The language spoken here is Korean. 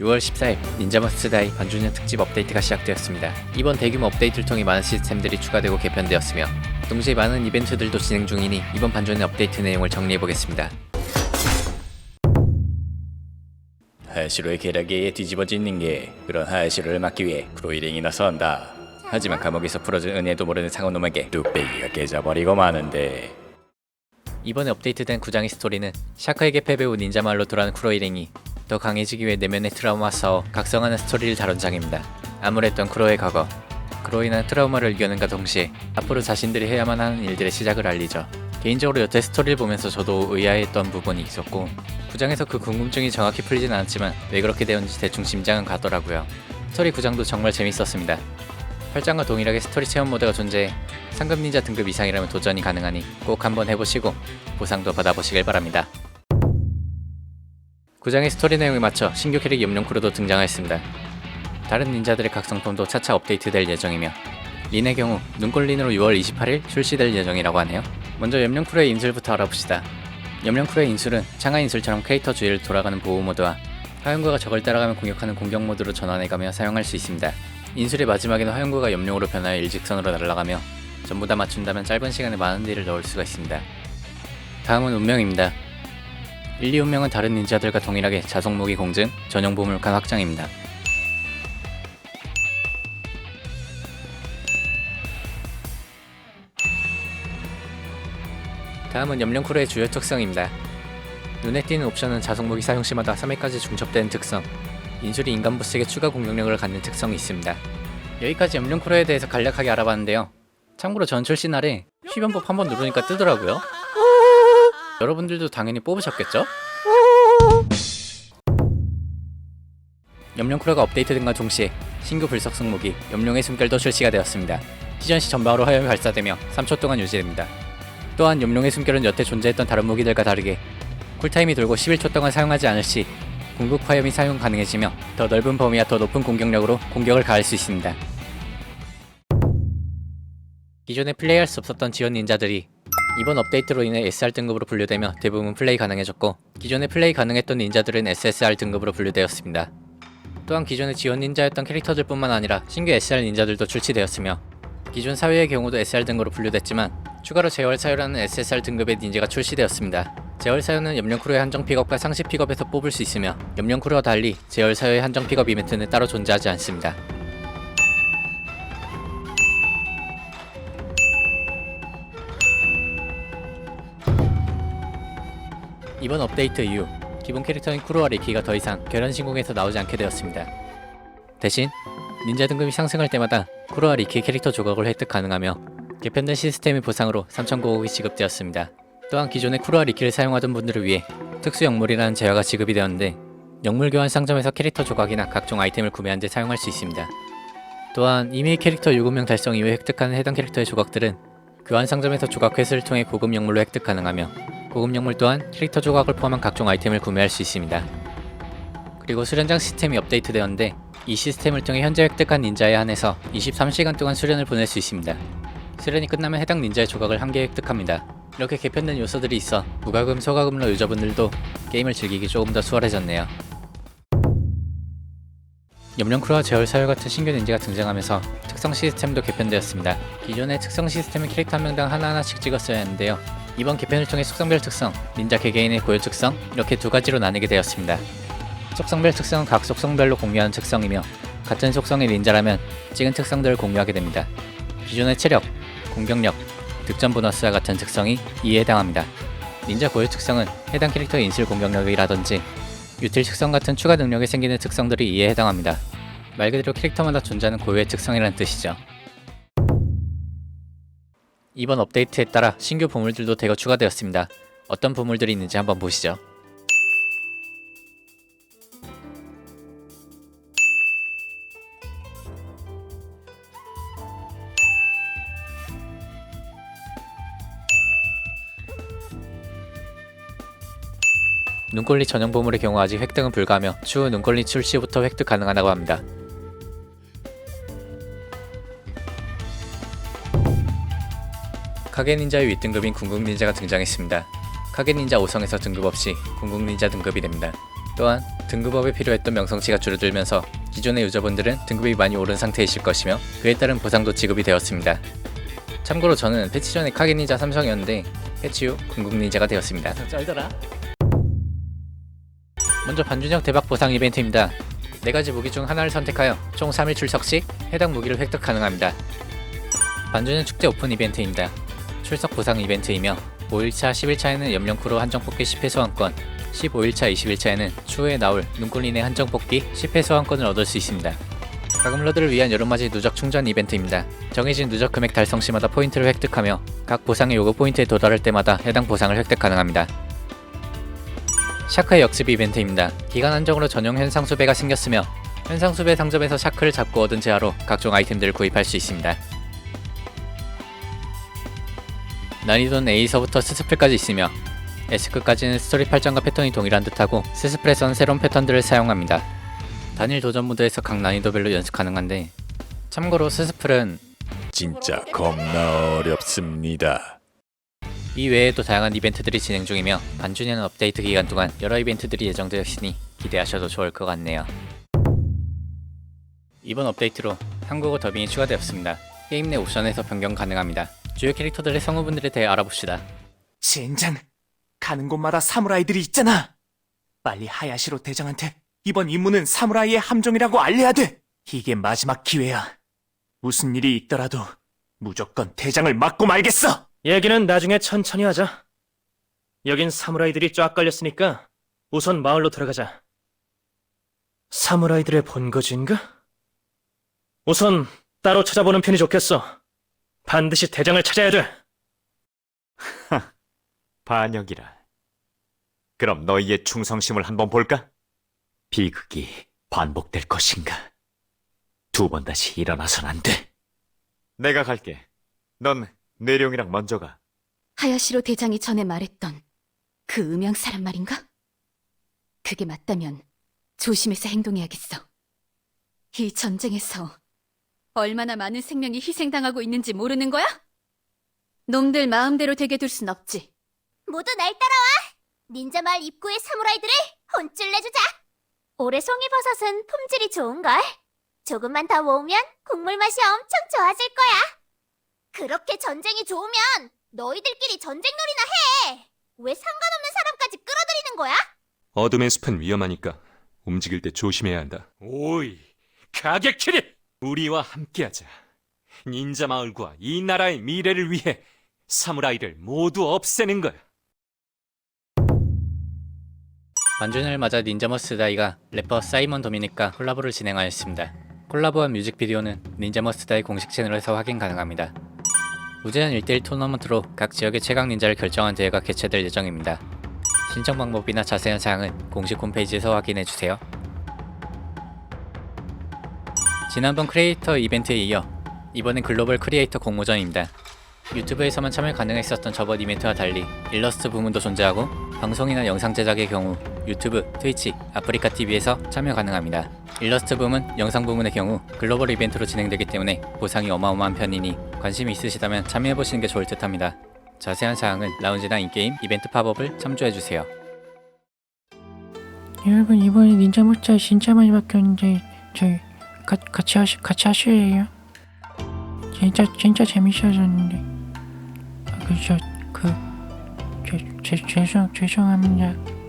6월 14일 닌자마스다이 반주년 특집 업데이트가 시작되었습니다. 이번 대규모 업데이트를 통해 많은 시스템들이 추가되고 개편되었으며 동시에 많은 이벤트들도 진행 중이니 이번 반주년 업데이트 내용을 정리해보겠습니다. 하시로의 계략에 뒤집어지는 게 그런 하시로를 막기 위해 크로이링이 나서한다. 하지만 감옥에서 풀어준 은혜도 모르는 상어놈에게 뚝배기가 깨져버리고 마는데 이번에 업데이트된 구장의 스토리는 샤크에게 패배 후 닌자말로 돌아온 쿠로이랭이 더 강해지기 위해 내면의 트라우마 싸워 각성하는 스토리를 다룬 장입니다. 암울했던 쿠로의 과거, 그로 인한 트라우마를 이겨낸과 동시에 앞으로 자신들이 해야만 하는 일들의 시작을 알리죠. 개인적으로 여태 스토리를 보면서 저도 의아했던 부분이 있었고 구장에서 그 궁금증이 정확히 풀리진 않았지만 왜 그렇게 되었는지 대충 짐작은 가더라고요. 스토리 구장도 정말 재밌었습니다. 8장과 동일하게 스토리 체험 모드가 존재해 상급 닌자 등급 이상이라면 도전이 가능하니 꼭 한번 해보시고 보상도 받아보시길 바랍니다. 구장의 스토리 내용에 맞춰 신규 캐릭 염룡 크루도 등장하였습니다. 다른 닌자들의 각성품도 차차 업데이트될 예정이며 린의 경우 눈꼴린으로 6월 28일 출시될 예정이라고 하네요. 먼저 염룡 크루의 인술부터 알아봅시다. 염룡 크루의 인술은 창하 인술처럼 캐릭터 주위를 돌아가는 보호 모드와 화염구가 적을 따라가면 공격하는 공격 모드로 전환해가며 사용할 수 있습니다. 인술의 마지막에는 화염구가 염룡으로 변하여 일직선으로 날아가며 전부 다 맞춘다면 짧은 시간에 많은 딜을 넣을 수가 있습니다. 다음은 운명입니다. 1, 2 운명은 다른 닌자들과 동일하게 자석 무기 공증, 전용 보물칸 확장입니다. 다음은 염룡크루의 주요 특성입니다. 눈에 띄는 옵션은 자석 무기 사용 시마다 3회까지 중첩되는 특성, 인술이 인간 보스에게 추가 공격력을 갖는 특성이 있습니다. 여기까지 염룡크루에 대해서 간략하게 알아봤는데요. 참고로 전 출시 날에 휘변법 한번 누르니까 뜨더라고요. 여러분들도 당연히 뽑으셨겠죠? 염룡크루가 업데이트된과 동시에 신규 불석성 무기 염룡의 숨결도 출시가 되었습니다. 시전 시 전방으로 화염이 발사되며 3초 동안 유지됩니다. 또한 염룡의 숨결은 여태 존재했던 다른 무기들과 다르게 쿨타임이 돌고 11초 동안 사용하지 않을 시 궁극 화염이 사용 가능해지며 더 넓은 범위와 더 높은 공격력으로 공격을 가할 수 있습니다. 기존에 플레이할 수 없었던 지원 닌자들이 이번 업데이트로 인해 SR 등급으로 분류되며 대부분 플레이 가능해졌고 기존에 플레이 가능했던 닌자들은 SSR 등급으로 분류되었습니다. 또한 기존의 지원 닌자였던 캐릭터들 뿐만 아니라 신규 SR 닌자들도 출시되었으며 기존 사회의 경우도 SR 등급으로 분류됐지만 추가로 제월 사유라는 SSR 등급의 닌자가 출시되었습니다. 제월 사유는 염령크루의 한정 픽업과 상시 픽업에서 뽑을 수 있으며 염령크루와 달리 제월 사유의 한정 픽업 이벤트는 따로 존재하지 않습니다. 이번 업데이트 이후 기본 캐릭터인 쿠로와 리키가 더 이상 결혼 신공에서 나오지 않게 되었습니다. 대신 닌자 등급이 상승할 때마다 쿠로와 리키 캐릭터 조각을 획득 가능하며 개편된 시스템의 보상으로 3,000고국이 지급되었습니다. 또한 기존의 쿠로와 리키를 사용하던 분들을 위해 특수 영물이라는 제화가 지급이 되었는데 영물 교환 상점에서 캐릭터 조각이나 각종 아이템을 구매한 데 사용할 수 있습니다. 또한 이미 캐릭터 7명 달성 이후에 획득하는 해당 캐릭터의 조각들은 교환 상점에서 조각 회수를 통해 고급 영물로 획득 가능하며 고급 영물 또한 캐릭터 조각을 포함한 각종 아이템을 구매할 수 있습니다. 그리고 수련장 시스템이 업데이트되었는데 이 시스템을 통해 현재 획득한 닌자에 한해서 23시간 동안 수련을 보낼 수 있습니다. 수련이 끝나면 해당 닌자의 조각을 한 개 획득합니다. 이렇게 개편된 요소들이 있어 무과금 소과금러 유저분들도 게임을 즐기기 조금 더 수월해졌네요. 염령크루와 제얼 사유 같은 신규 닌자가 등장하면서 특성 시스템도 개편되었습니다. 기존의 특성 시스템은 캐릭터 한 명당 하나하나씩 찍었어야 했는데요. 이번 개편을 통해 속성별 특성, 닌자 개개인의 고유 특성 이렇게 두 가지로 나뉘게 되었습니다. 속성별 특성은 각 속성별로 공유하는 특성이며 같은 속성의 닌자라면 찍은 특성들을 공유하게 됩니다. 기존의 체력, 공격력, 득점 보너스와 같은 특성이 이에 해당합니다. 닌자 고유 특성은 해당 캐릭터의 인술 공격력이라든지 유틸 특성 같은 추가 능력이 생기는 특성들이 이에 해당합니다. 말 그대로 캐릭터마다 존재하는 고유의 특성이라는 뜻이죠. 이번 업데이트에 따라 신규 보물들도 대거 추가되었습니다. 어떤 보물들이 있는지 한번 보시죠. 눈꼴리 전용 보물의 경우 아직 획득은 불가하며 추후 눈꼴리 출시부터 획득 가능하다고 합니다. 카게 닌자의 윗등급인 궁극 닌자가 등장했습니다. 카게 닌자 5성에서 등급 없이 궁극 닌자 등급이 됩니다. 또한 등급업에 필요했던 명성치가 줄어들면서 기존의 유저분들은 등급이 많이 오른 상태이실 것이며 그에 따른 보상도 지급이 되었습니다. 참고로 저는 패치 전에 카게닌자 삼성이었는데 패치 후 궁극닌자가 되었습니다. 쩔더라. 먼저 반준형 대박 보상 이벤트입니다. 네 가지 무기 중 하나를 선택하여 총 3일 출석 시 해당 무기를 획득 가능합니다. 반준형 축제 오픈 이벤트입니다. 출석 보상 이벤트이며 5일차, 10일차에는 염령 크로 한정 뽑기 10회 소환권, 15일차, 20일차에는 추후에 나올 눈꼴린의 한정 뽑기 10회 소환권을 얻을 수 있습니다. 가금러들을 위한 여름맞이 누적 충전 이벤트입니다. 정해진 누적 금액 달성 시마다 포인트를 획득하며 각 보상의 요구 포인트에 도달할 때마다 해당 보상을 획득 가능합니다. 샤크의 역습 이벤트입니다. 기간 한정으로 전용 현상 수배가 생겼으며 현상 수배 상점에서 샤크를 잡고 얻은 재화로 각종 아이템들을 구입할 수 있습니다. 난이도는 A서부터 스스플까지 있으며 S급까지는 스토리 8장과 패턴이 동일한 듯하고 스스플에선 새로운 패턴들을 사용합니다. 단일 도전 모드에서 각 난이도별로 연습 가능한데 참고로 스스플은 진짜 겁나 어렵습니다. 이 외에도 다양한 이벤트들이 진행 중이며 반주년 업데이트 기간 동안 여러 이벤트들이 예정되어 있으니 기대하셔도 좋을 것 같네요. 이번 업데이트로 한국어 더빙이 추가되었습니다. 게임 내 옵션에서 변경 가능합니다. 주요 캐릭터들의 성우분들에 대해 알아봅시다. 젠장, 가는 곳마다 사무라이들이 있잖아. 빨리 하야시로 대장한테 이번 임무는 사무라이의 함정이라고 알려야 돼. 이게 마지막 기회야. 무슨 일이 있더라도 무조건 대장을 맞고 말겠어. 얘기는 나중에 천천히 하자. 여긴 사무라이들이 쫙 깔렸으니까 우선 마을로 들어가자. 사무라이들의 본거지인가? 우선 따로 찾아보는 편이 좋겠어. 반드시 대장을 찾아야 돼. 반역이라. 그럼 너희의 충성심을 한번 볼까? 비극이 반복될 것인가? 두 번 다시 일어나선 안 돼. 내가 갈게. 넌 내룡이랑 먼저 가. 하야시로 대장이 전에 말했던 그 음양 사람 말인가? 그게 맞다면 조심해서 행동해야겠어. 이 전쟁에서 얼마나 많은 생명이 희생당하고 있는지 모르는 거야? 놈들 마음대로 되게 둘 순 없지. 모두 날 따라와! 닌자 마을 입구의 사무라이들을 혼쭐 내주자! 올해 송이버섯은 품질이 좋은걸? 조금만 더 모으면 국물 맛이 엄청 좋아질 거야! 그렇게 전쟁이 좋으면 너희들끼리 전쟁놀이나 해! 왜 상관없는 사람까지 끌어들이는 거야? 어둠의 숲은 위험하니까 움직일 때 조심해야 한다. 오이, 가게키리! 우리와 함께하자. 닌자 마을과 이 나라의 미래를 위해 사무라이를 모두 없애는 거야. 만준을 맞아 닌자머스 다이가 래퍼 사이먼 도미닉과 콜라보를 진행하였습니다. 콜라보한 뮤직비디오는 닌자머스 다이 공식 채널에서 확인 가능합니다. 무제한 1대1 토너먼트로 각 지역의 최강 닌자를 결정한 대회가 개최될 예정입니다. 신청 방법이나 자세한 사항은 공식 홈페이지에서 확인해주세요. 지난번 크리에이터 이벤트에 이어 이번엔 글로벌 크리에이터 공모전입니다. 유튜브에서만 참여 가능했었던 저번 이벤트와 달리 일러스트 부문도 존재하고 방송이나 영상 제작의 경우 유튜브, 트위치, 아프리카 TV에서 참여 가능합니다. 일러스트 부문, 영상 부문의 경우 글로벌 이벤트로 진행되기 때문에 보상이 어마어마한 편이니 관심이 있으시다면 참여해보시는 게 좋을 듯 합니다. 자세한 사항은 라운지나 인게임 이벤트 팝업을 참조해주세요. 여러분 이번에 닌자 모짜 진짜 많이 바뀌었는데 저희 가, 같이 하시 같이 하실래요? 진짜 진짜 재밌어졌는데 아, 그저 그 죄송 죄송합니다.